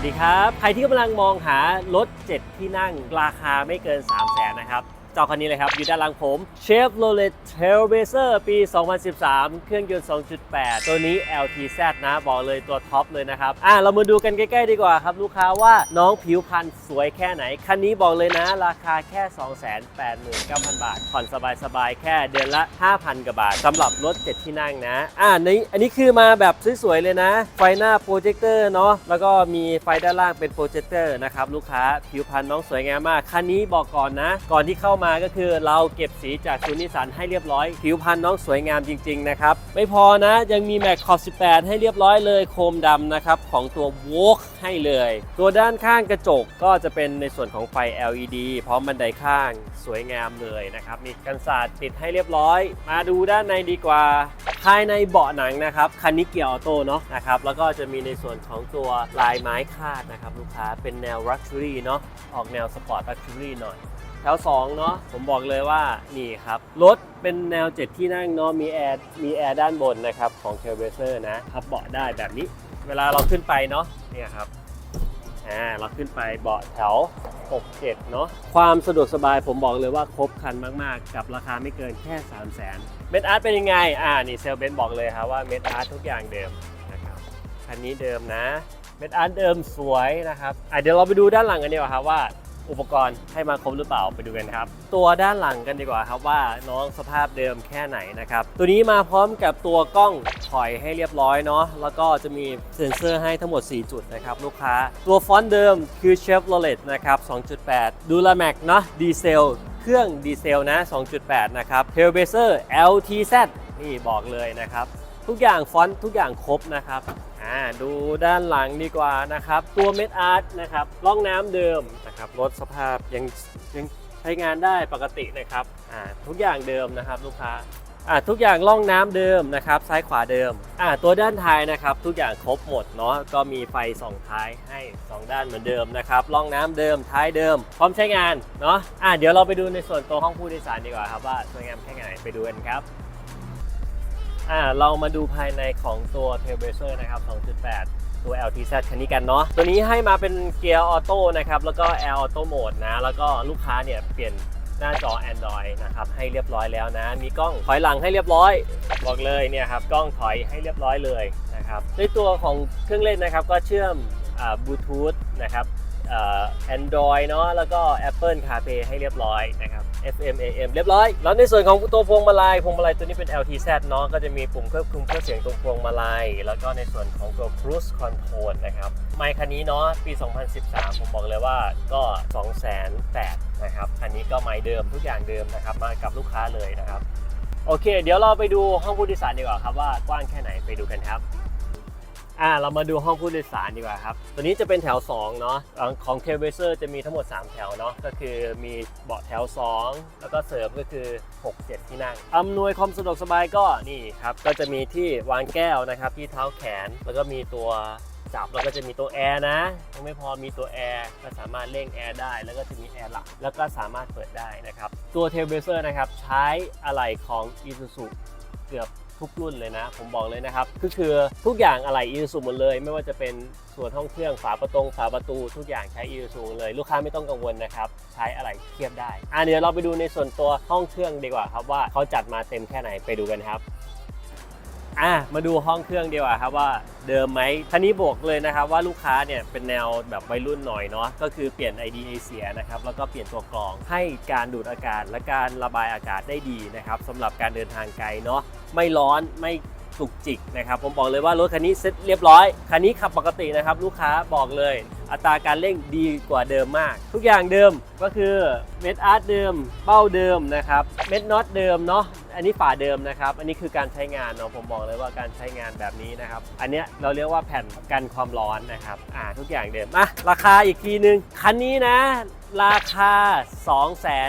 วัสดีครับ ใครที่กำลังมองหารถ 7 ที่นั่งราคาไม่เกิน 3 0 0แสนนะครับ จอคันนี้เลยครับ อยู่ด้านหลังผม Chevrolet Trailblazer ปี 2013 เครื่องยนต์ 2.8 ตัวนี้ LTZ นะ บอกเลยตัวท็อปเลยนะครับ อะ เรามาดูกันใกล้ ๆ ดีกว่าครับ ลูกค้าว่าน้องผิวพรรณสวยแค่ไหน คันนี้บอกเลยนะ ราคาแค่ 289,000 บาท ผ่อนสบายๆ แค่เดือนละ 5,000 กว่าบาทสำหรับรถ 7 ที่นั่งนะ อ่านี้อันนี้คือมาแบบสวยๆเลยนะ ไฟหน้าโปรเจคเตอร์เนาะ แล้วก็มีไฟด้านล่างเป็นโปรเจคเตอร์นะครับ ลูกค้า ผิวพรรณน้องสวยงามมาก คันนี้บอกก่อนนะ ก่อนที่เข้ามาก็คือเราเก็บสีจากซูนิสันให้เรียบร้อย ผิวพรรณน้องสวยงามจริง ๆ นะครับ ไม่พอนะยังมีแม็กขอบ 18 ให้เรียบร้อยเลยโคมดำนะครับ ของตัว w o k ให้เลย ตัวด้านข้างกระจกก็จะเป็นในส่วนของไฟ LED พร้อมบันไดข้างสวยงามเลยนะครับมีกันศาสตร์ติดให้เรียบร้อย มาดูด้านในดีกว่า ภายในเบาะหนังนะครับคันนี้เกียร์ออโต้เนาะนะครับแล้วก็จะมีในส่วนของตัวลายไม้คาดนะครับลูกค้าเป็นแนว Luxury เนาะออกแนวสปอร์ต Luxury หน่อย แถว2เนาะผมบอกเลยว่านี่ครับรถเป็นแนว7ที่นั่งเนาะมีแอร์มีแอร์ด้านบนนะครับของ t r a i l b l a z e r นะพับเบาะได้แบบนี้ เวลาเราขึ้นไปเนาะเนี่ยครับอ่าเราขึ้นไปเบาะแถว 6 7 เนาะความสะดวกสบายผมบอกเลยว่าครบครันมาก ๆ กับราคาไม่เกินแค่ 3 0 0 0 0 0เมดอาร์ตเป็นยังไง อ่านี่เซลเบนบอกเลยครับว่าเมดอาร์ตทุกอย่างเดิมนะครับคันนี้เดิมนะเมดอาร์ตเดิมสวยนะครับอะเดี๋ยวเราไปดูด้านหลังกันดีกว่าครับว่า อุปกรณ์ให้มาครบหรือเปล่าไปดูกันครับ ตัวด้านหลังกันดีกว่าครับว่าน้องสภาพเดิมแค่ไหนนะครับ ตัวนี้มาพร้อมกับตัวกล้องถอยให้เรียบร้อยเนาะแล้วก็จะมีเซ็นเซอร์ให้ทั้งหมด 4 จุดนะครับลูกค้า ตัวฟอนต์เดิมคือ Chevrolet นะครับ 2.8 Duramax เนาะดีเซลเครื่องดีเซลนะ 2.8 นะครับ Trailblazer LTZ นี่บอกเลยนะครับ ทุกอย่างฟอนต์ทุกอย่างครบนะครับ อ่าดูด้านหลังดีกว่านะครับ ตัวเม็ดอาร์ตนะครับร่องน้ำเดิมนะครับรถสภาพยังยังใช้งานได้ปกตินะครับอ่าทุกอย่างเดิมนะครับลูกค้าอ่าทุกอย่างร่องน้ำเดิมนะครับซ้ายขวาเดิมอ่าตัวด้านท้ายนะครับ ทุกอย่างครบหมดเนาะก็มีไฟสองท้ายให้ 2 ด้านเหมือนเดิมนะครับร่องน้ำเดิมท้ายเดิม พร้อมใช้งานเนาะอ่าเดี๋ยวเราไปดูในส่วนตัวห้องผู้โดยสารดีกว่าครับว่าสวยงามแค่ไหนไปดูกันครับ อ่าเรามาดูภายในของตัว t r a i l b l a z e r นะครับ 2.8 ตัว LTZ คันนี้กันเนาะตัวนี้ให้มาเป็นเกียร์ออโต้นะครับ แล้วก็ Air Auto Mode นะ แล้วก็ลูกค้าเนี่ยเปลี่ยนหน้าจอ Android นะครับ ให้เรียบร้อยแล้วนะ มีกล้องถอยหลังให้เรียบร้อย บอกเลยเนี่ยครับ กล้องถอยให้เรียบร้อยเลยนะครับในตัวของเครื่องเล่นนะครับก็เชื่อมอ่าบลูทูธนะครับ Android เนาะแล้วก็ Apple CarPlay ให้เรียบร้อยนะครับ FM AM เรียบร้อย แล้วในส่วนของตัวพวงมาลัยพวงมาลัยตัวนี้เป็น LTZ เนาะก็จะมีปุ่มควบคุมเครื่องเสียงตรงพวงมาลัย แล้วก็ในส่วนของตัว Cruise Control นะครับไมค์คันนี้เนาะปี 2013 ผมบอกเลยว่าก็208,000นะครับคันนี้ก็ไมค์เดิมทุกอย่างเดิมนะครับมากับลูกค้าเลยนะครับโอเค เดี๋ยวเราไปดูห้องผู้โดยสารดีกว่าครับว่ากว้างแค่ไหนไปดูกันครับ อ่าเรามาดูห้องผู้โดยสารดีกว่าครับ ตัวนี้จะเป็นแถว 2 เนาะของของ t r a i l b l a z e r จะมีทั้งหมด 3 แถวเนาะก็คือมีเบาะแถว 2 แล้วก็เสริมก็คือ 6 7 ที่นั่งอำนวยความสะดวกสบายก็นี่ครับ ก็จะมีที่วางแก้วนะครับ ที่เท้าแขนแล้วก็มีตัวจับแล้วก็จะมีตัวแอร์นะยังไม่พอมีตัวแอร์ก็สามารถเร่งแอร์ได้ แล้วก็จะมีแอร์หลักแล้วก็สามารถเปิดได้นะครับ ตัว t r a i l b l a z e r นะครับใช้อะไหล่ของ Isuzu เกือบ ทุกรุ่นเลยนะ ผมบอกเลยนะครับ ก็คือทุกอย่างอะไรอีซูหมดเลย ไม่ว่าจะเป็นส่วนห้องเครื่องฝาประตงฝาประตู ทุกอย่างใช้อีซูเลยลูกค้าไม่ต้องกังวลนะครับใช้อะไรเทียบได้อะเดี๋ยวเราไปดูในส่วนตัวห้องเครื่องดีกว่าครับว่าเขาจัดมาเต็มแค่ไหนไปดูกันครับ อะมาดูห้องเครื่องดีกว่าครับว่าเดิมไหมท่านี้บอกเลยนะครับว่าลูกค้าเนี่ยเป็นแนวแบบวัยรุ่นหน่อยเนาะก็คือเปลี่ยน ID เอเสียนะครับแล้วก็เปลี่ยนตัวกรองให้การดูดอากาศและการระบายอากาศได้ดีนะครับสำหรับการเดินทางไกลเนาะไม่ร้อนไม่จุกจิกนะครับผมบอกเลยว่ารถคันนี้เซ็ตเรียบร้อยคันนี้ขับปกตินะครับลูกค้าบอกเลย อัตราการเร่งดีกว่าเดิมมาก ทุกอย่างเดิมก็คือเม็ดอาร์ตเดิม เป้าเดิมนะครับ เม็ดน็อตเดิมเนาะอันนี้ฝาเดิมนะครับ อันนี้คือการใช้งานเนาะผมบอกเลยว่าการใช้งานแบบนี้นะครับ อันเนี้ยเราเรียกว่าแผ่นกันความร้อนนะครับอ่าทุกอย่างเดิมอะราคาอีกทีนึงคันนี้นะ ราคา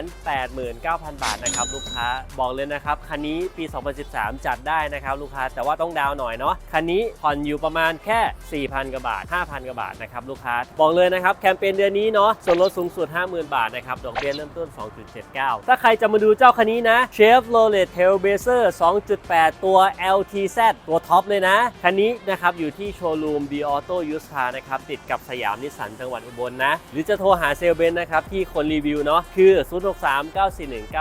289,000 บาทนะครับลูกค้าบอกเลยนะครับ คันนี้ปี 2013 จัดได้นะครับลูกค้าแต่ว่าต้องดาวน์หน่อยเนาะคันนี้ผ่อนอยู่ประมาณแค่ 4,000 กว่าบาท 5,000 กว่าบาทนะครับลูกค้าบอกเลยนะครับแคมเปญเดือนนี้เนาะส่วนลดสูงสุด 50,000 บาทนะครับดอกเบี้ยเริ่มต้น 2.79 ถ้าใครจะมาดูเจ้าคันนี้นะ Chevrolet Trailblazer 2.8 ตัว LTZ ตัวท็อปเลยนะ คันนี้นะครับอยู่ที่โชว์รูม B Auto Used Car นะครับติดกับสยามนิสสันจังหวัดอุบลนะหรือจะโทรหาเซลเบนนะครับครับที่คนรีวิวเนาะคือ 063 941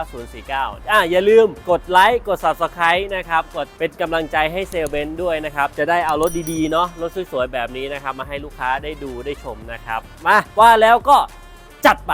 9049 อะอย่าลืมกดไลค์กด Subscribe นะครับกดเป็นกำลังใจให้เซลเบนด้วยนะครับจะได้เอารถดีๆเนาะรถสวยๆแบบนี้นะครับมาให้ลูกค้าได้ดูได้ชมนะครับ มาว่าแล้วก็จัดไป